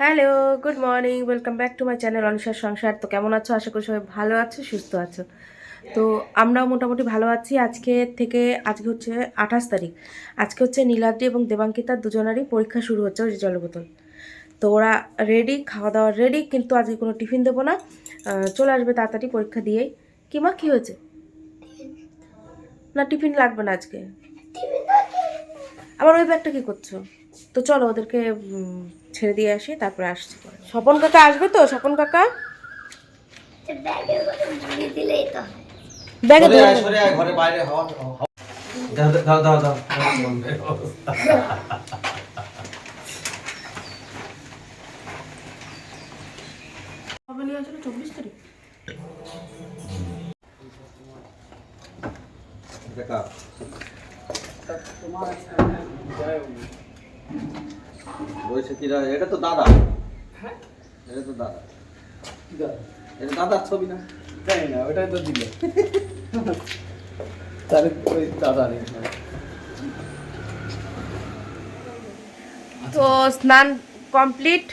Hello good morning welcome back to my channel অনুসার সংসার। তো কেমন আছো? আশা করি সবাই ভালো আছো সুস্থ আছো। তো আমরাও মোটামুটি ভালো আছি। আজকে থেকে আজকে হচ্ছে আঠাশ তারিখ। আজকে হচ্ছে নীলাদ্রি এবং দেবাঙ্কিতার দুজনারই পরীক্ষা শুরু হচ্ছে ওই যে জলবোতল তো ওরা রেডি খাওয়া দাওয়া রেডি কিন্তু আজকে কোনো টিফিন দেবো না। চলে আসবে তাড়াতাড়ি পরীক্ষা দিয়েই। কি মা কী হয়েছে? না টিফিন লাগবে না আজকে? আবার ওই ব্যাগটা কী করছ? তো চলো ওদেরকে ছেড়ে দিয়ে আসি তারপরে আসছি। স্বপন কাকা আসবে তো? স্বপন কাকা? ব্যাগে ঘরে বাইরে হাওয়া হাওয়া- দাও দাও দাও কিরা এটা তো দাদা। এটা তো দাদা। এটা দাদার ছবি না? জানি না ওটাই তো দিল। তাহলে ওই দাদা নেই তো স্নান কমপ্লিট।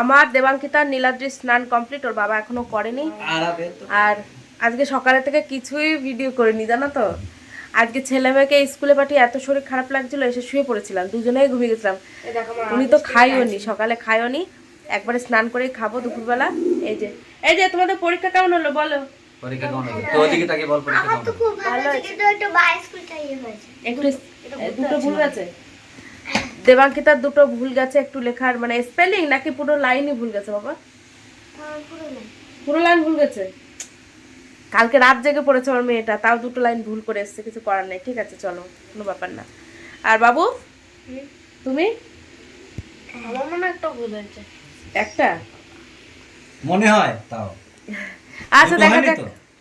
আমার দেবাঙ্কিতার নীলাদ্রির স্নান কমপ্লিট ওর বাবা এখনও করেনি। আর আজকে সকালে থেকে কিছুই ভিডিও করিনি জানো তো? আজকে ছেলে মেয়েকে স্কুলে পাঠিয়ে এত শরীর খারাপ লাগছিল এসে শুয়ে পড়েছিলাম দুজনেই ঘুমিয়ে গেছিলাম। উনি তো খাইও নি সকালে খাইও নি একবারে স্নান করেই খাব দুপুরবেলা এই যে। এই যে তোমাদের পরীক্ষা কেমন হলো বলো। পরীক্ষা কেমন হবে তো ওদিকে তাকে বল পরীক্ষা কেমন হবে ভালো আছে কিন্তু একটু হয়েছে। একটু দুটো ভুল গেছে? দেবাঙ্কিতার দুটো ভুল গেছে একটু লেখার মানে স্পেলিং নাকি পুরো লাইনই ভুল গেছে বাবা? না পুরো লাইন ভুল গেছে? কালকে রাত জেগে পড়েছে আমার মেয়েটা তাও দুটো লাইন ভুল করে এসছে কিছু করার নেই। ঠিক আছে চলো কোনো ব্যাপার না। আর বাবু? তুমি? আমার মনে একটা ভুল হয়েছে। একটা? মনে হয় তাও। আচ্ছা দেখা যাক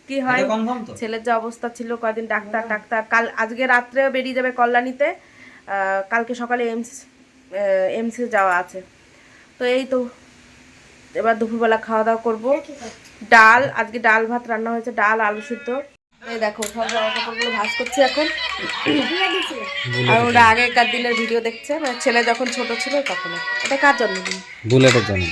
কি হয়। এটা কনফার্ম তো? ছেলের যে অবস্থা ছিল কদিন ডাক্তার ডাক্তার কাল আজকে রাত্রে বেরিয়ে যাবে কল্যাণীতে। কালকে সকালে এমস এমসে যাওয়া আছে। তো এই তো এবার দুপুরবেলা খাওয়া দাওয়া করব ডাল আজকে ডাল ভাত রান্না হয়েছে ডাল আলু সিদ্ধ। এই দেখো সব জামা কাপড়গুলো ভাজ করছি এখন। আর ওরা আগেকার দিনের ভিডিও দেখছে মানে ছেলে যখন ছোট ছিল তখন। এটা কার জন্মদিন? বুলেটের জন্য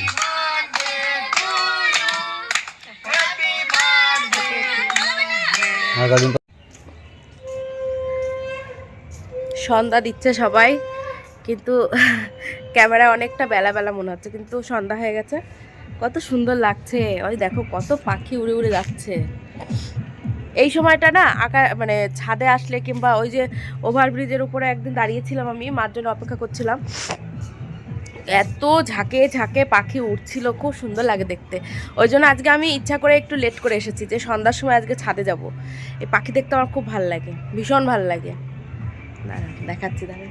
সন্ধ্যা দিচ্ছে সবাই কিন্তু ক্যামেরায় অনেকটা বেলা বেলা মনে হচ্ছে কিন্তু সন্ধ্যা হয়ে গেছে। কত সুন্দর লাগছে। ওই দেখো কত পাখি উড়ে উড়ে যাচ্ছে। এই সময়টা না আকা মানে ছাদে আসলে কিংবা ওই যে ওভারব্রিজের উপরে একদিন দাঁড়িয়েছিলাম আমি, মার জন্য অপেক্ষা করছিলাম। এত ঝাঁকে ঝাঁকে পাখি উঠছিল খুব সুন্দর লাগে দেখতে। ওই জন্য আজকে আমি ইচ্ছা করে একটু লেট করে এসেছি যে সন্ধ্যার সময় আজকে ছাদে যাব। এই পাখি দেখতে আমার খুব ভালো লাগে, ভীষণ ভালো লাগে। দেখাচ্ছি, দাঁড়া।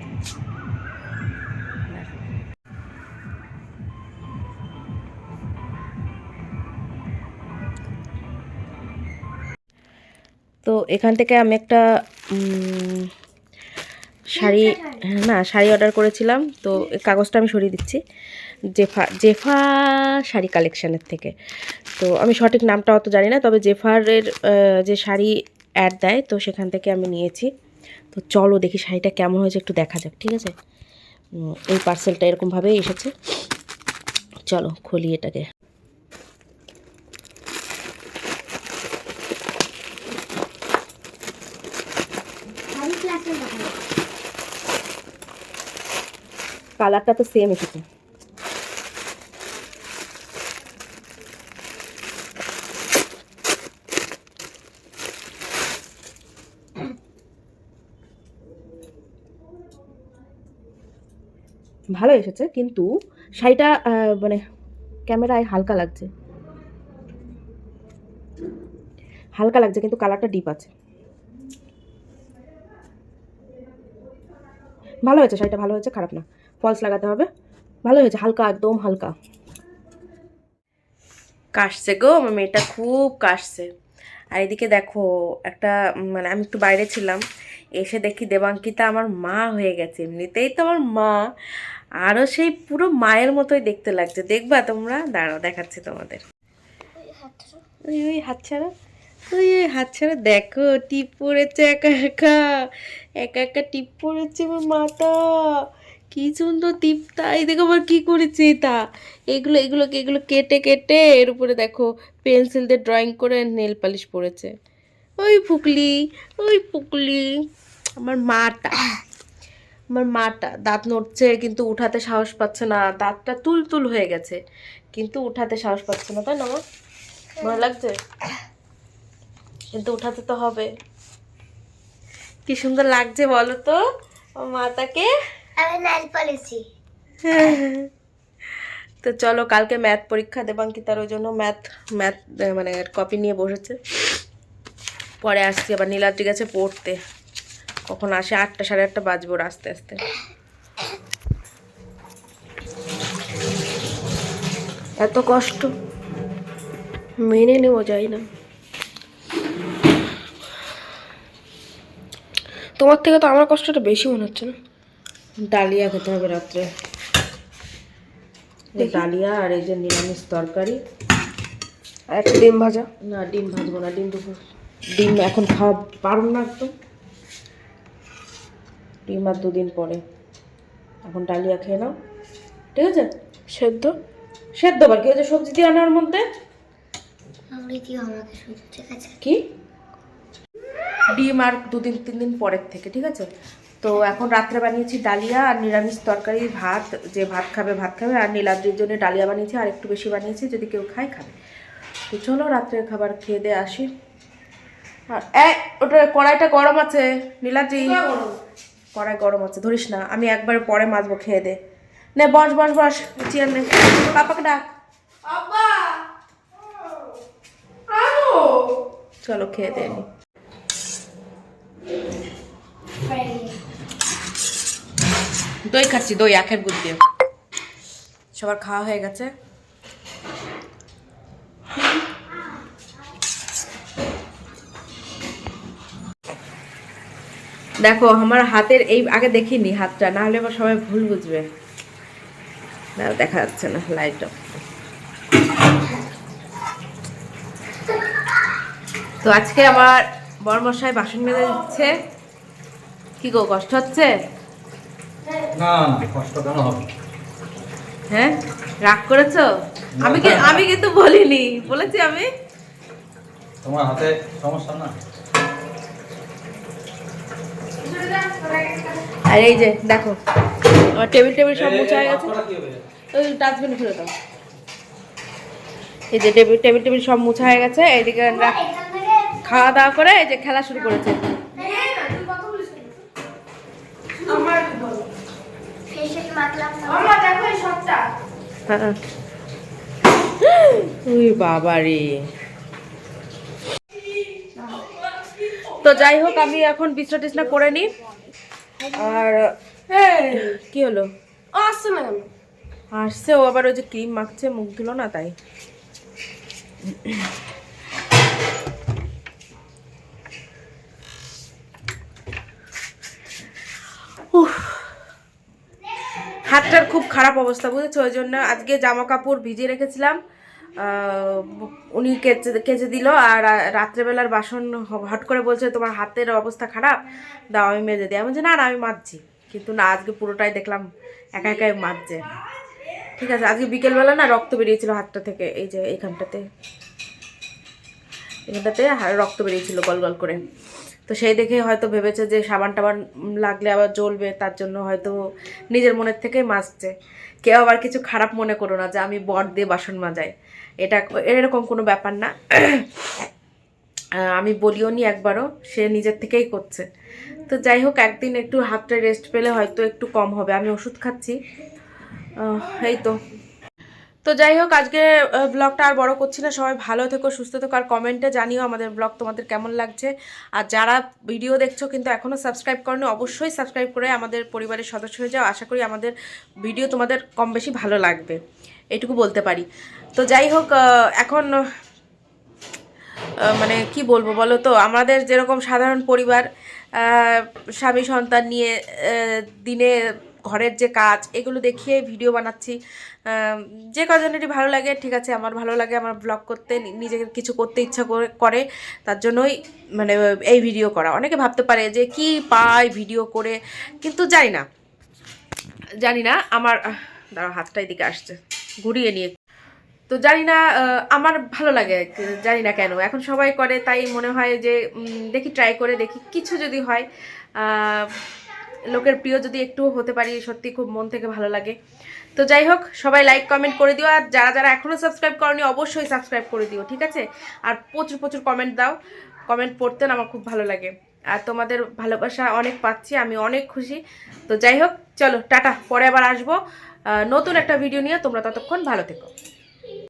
তো এখান থেকে আমি একটা শাড়ি, না, শাড়ি অর্ডার করেছিলাম। তো কাগজটা আমি সরিয়ে দিচ্ছি। জেফা জেফা শাড়ি কালেকশানের থেকে। তো আমি সঠিক নামটা অত জানি না, তবে জেফারের যে শাড়ি অ্যাড দেয়, তো সেখান থেকে আমি নিয়েছি। তো চলো দেখি শাড়িটা কেমন হয়েছে, একটু দেখা যাক, ঠিক আছে? এই পার্সেলটা এরকমভাবেই এসেছে। চলো খুলি এটাকে আমি ক্লাসে দেখাবো কালারটা তো সেম এসেছে ভালো এসেছে, কিন্তু শাড়িটা মানে ক্যামেরায় হালকা লাগছে। হালকা লাগছে, কিন্তু কালারটা ডিপ আছে। ভালো হয়েছে, শাড়িটা ভালো হয়েছে, খারাপ না। ফলস লাগাতে হবে। ভালো হয়েছে, হালকা, একদম হালকা। কাশছে গো, আমার মেয়েটা খুব কাশছে। আর এদিকে দেখো, একটা মানে আমি একটু বাইরে ছিলাম, এসে দেখি দেবাঙ্কিতা আমার মা হয়ে গেছে। এমনিতেই তো আমার মা, আরও সেই পুরো মায়ের মতোই দেখতে লাগছে। দেখবা তোমরা? দাঁড়াও, দেখাচ্ছি তোমাদের। ওই ওই, হাত ছাড়া। ওই ওই, হাত ছাড়া। দেখো, টিপ পড়েছে একা একা। একা একা টিপ পড়েছে আমার মাথা। কি সুন্দর টিপটা এই দেখো আবার কি করেছে তা এগুলো, এগুলোকে, এগুলো কেটে কেটে এর উপরে দেখো পেন্সিল দিয়ে ড্রয়িং করে নেল পালিশ পড়েছে ওই ফুকলি ওই ফুকলি, আমার মাটা আমার মাটা। দাঁত নড়ছে, কিন্তু উঠাতে সাহস পাচ্ছে না। দাঁতটা তুল তুল হয়ে গেছে, কিন্তু উঠাতে সাহস পাচ্ছে না, তাই না, মা? ভালো লাগছে? কিন্তু উঠাতে তো হবে। কি সুন্দর লাগছে বলো তো, মাতাকে? তো চলো, কালকে ম্যাথ পরীক্ষা দেবাঙ্কিতার ওই জন্য ম্যাথ ম্যাথ মানে কপি নিয়ে বসেছে। পরে আসছি, আবার নীলাদ্রি গেছে পড়তে। কখন আসে? আটটা, সাড়ে আটটা বাজবো আস্তে আস্তে। এত কষ্ট। মেনে নেওয়া যায় না। তোমার থেকে তো আমার কষ্টটা বেশি মনে হচ্ছে না। ডালিয়া খেতে হবে রাত্রে। এই ডালিয়া আর এই যে নিরামিষ তরকারি। আর একটা ডিম ভাজা। না ডিম ভাজবো না ডিম দুপুর। ডিম এখন খাওয়া পারুন না একদম। ডিম আর দুদিন পরে। এখন ডালিয়া খেয়ে নাও। ঠিক আছে? সেদ্ধ? সেদ্ধ আবার কি হয়েছে সবজি দিয়ে আনার মধ্যে? কি? ডিম আর দুদিন তিন দিন পরের থেকে ঠিক আছে? তো এখন রাত্রে বানিয়েছি ডালিয়া আর নিরামিষ তরকারি ভাত যে ভাত খাবে ভাত খাবে। আর নীলাদ্রির জন্য ডালিয়া বানিয়েছি আর একটু বেশি বানিয়েছি যদি কেউ খায় খাবে। তো চলো রাত্রের খাবার খেয়ে দিয়ে আসি। আর ওটা কড়াইটা গরম আছে নীলাদ্রি। কড়াই গরম আছে ধরিস না। আমি একবার পরে মাজবো খেয়ে দে। নে বস বস বস চেয়ার নে। পাপাকে ডাক। চলো খেয়ে দে নি। দই খাচ্ছি, দই, আখের গুড় দিয়ে। সবার খাওয়া হয়ে গেছে। দেখো, আমার হাতের এই, আগে দেখিনি হাতটা, না হলে সবাই ভুল বুঝবে। না, দেখা যাচ্ছে না লাইট তো আজকে আমার বরমশাই বাসন মেজে দিচ্ছে। কি গো, কষ্ট হচ্ছে? না কষ্ট কেন হবে? হ্যাঁ? রাগ করেছ? আমি কি আমি কিন্তু বলিনি। বলেছি আমি। তোমার হাতে সমস্যা না? আর এই যে দেখো। আমার টেবিল টেবিল সব মোছা হয়ে গেছে। ওই ডাস্টবিনে ফেলে দাও। এই যে টেবিল টেবিল টেবিল সব মোছা হয়ে গেছে। এইদিকে খাওয়া দাওয়া করে এই যে খেলা শুরু করেছে। উই বাবা রে তো যাই হোক আমি এখন বিছনা টিছনা করে নিই। আর কি হলো? আসছে না কেন আসছে ও আবার ওই যে ক্রিম মাখছে মুখ ধুলো না তাই। উফ। হাতটার খুব খারাপ অবস্থা, বুঝেছ? ওই জন্য আজকে জামা কাপড় ভিজিয়ে রেখেছিলাম। উনি কেচে কেচে দিল আর রাত্রেবেলার বাসন হট করে বলছে, তোমার হাতের অবস্থা খারাপ, দাও আমি মেজে দিই। আমি বলছি, না না, আমি মাজছি। কিন্তু না, আজকে পুরোটাই দেখলাম একা একাই মাজছে। ঠিক আছে, আজকে বিকেলবেলা না রক্ত বেরিয়েছিল হাতটা থেকে, এই যে এইখানটাতে। এখানটাতে রক্ত বেরিয়েছিল গল গল করে। তো সেই দেখে হয়তো ভেবেছে যে সাবান টাবান লাগলে আবার জ্বলবে, তার জন্য হয়তো নিজের মনের থেকেই মাজছে কেউ আবার কিছু খারাপ মনে করো না যে আমি বট দিয়ে বাসন মাজাই। এটা এরকম কোনো ব্যাপার না। আমি বলিও নি একবারও, সে নিজের থেকেই করছে। তো যাই হোক, একদিন একটু হাতটা রেস্ট পেলে হয়তো একটু কম হবে। আমি ওষুধ খাচ্ছি। এই তো। তো যাই হোক, আজকে ব্লগটা আর বড় করছি না। সবাই ভালো থেকো, সুস্থ থেকো, আর কমেন্টে জানিও আমাদের ব্লগ তোমাদের কেমন লাগছে। আর যারা ভিডিও দেখছ কিন্তু এখনও সাবস্ক্রাইব করনি, অবশ্যই সাবস্ক্রাইব করে আমাদের পরিবারের সদস্য হয়ে যাও। আশা করি আমাদের ভিডিও তোমাদের কম বেশি ভালো লাগবে। এটুকু বলতে পারি। তো যাই হোক এখন মানে কি বলব বলো তো? আমাদের যেরকম সাধারণ পরিবার স্বামী সন্তান নিয়ে দিনে ঘরের যে কাজ, এগুলো দেখিয়ে ভিডিও বানাচ্ছি। যে কজনেরই ভালো লাগে, ঠিক আছে, আমার ভালো লাগে, আমার ব্লগ করতে নিজেকে কিছু করতে ইচ্ছা করে তার জন্যই মানে এই ভিডিও করা। অনেকে ভাবতে পারে যে কি পায় ভিডিও করে, কিন্তু জানি না। জানি না, আমার দাঁড়াও, হাতটা এদিকে আসছে, ঘুরিয়ে নিয়ে। তো জানি না আমার ভালো লাগে, জানি না কেন। এখন সবাই করে, তাই মনে হয় যে দেখি ট্রাই করে, দেখি, কিছু যদি হয় লোকের প্রিয় যদি একটু হতে পারি, সত্যি খুব মন থেকে ভালো লাগে। তো যাই হোক, সবাই লাইক কমেন্ট করে দিও, আর যারা যারা এখনও সাবস্ক্রাইব করনি, অবশ্যই সাবস্ক্রাইব করে দিও, ঠিক আছে? আর প্রচুর প্রচুর কমেন্ট দাও। কমেন্ট পড়তেন আমার খুব ভালো লাগে। আর তোমাদের ভালোবাসা অনেক পাচ্ছি, আমি অনেক খুশি। তো যাই হোক, চলো, টাটা। পরে আবার আসব। নতুন একটা ভিডিও নিয়ে, তোমরা ততক্ষণ ভালো থেকো।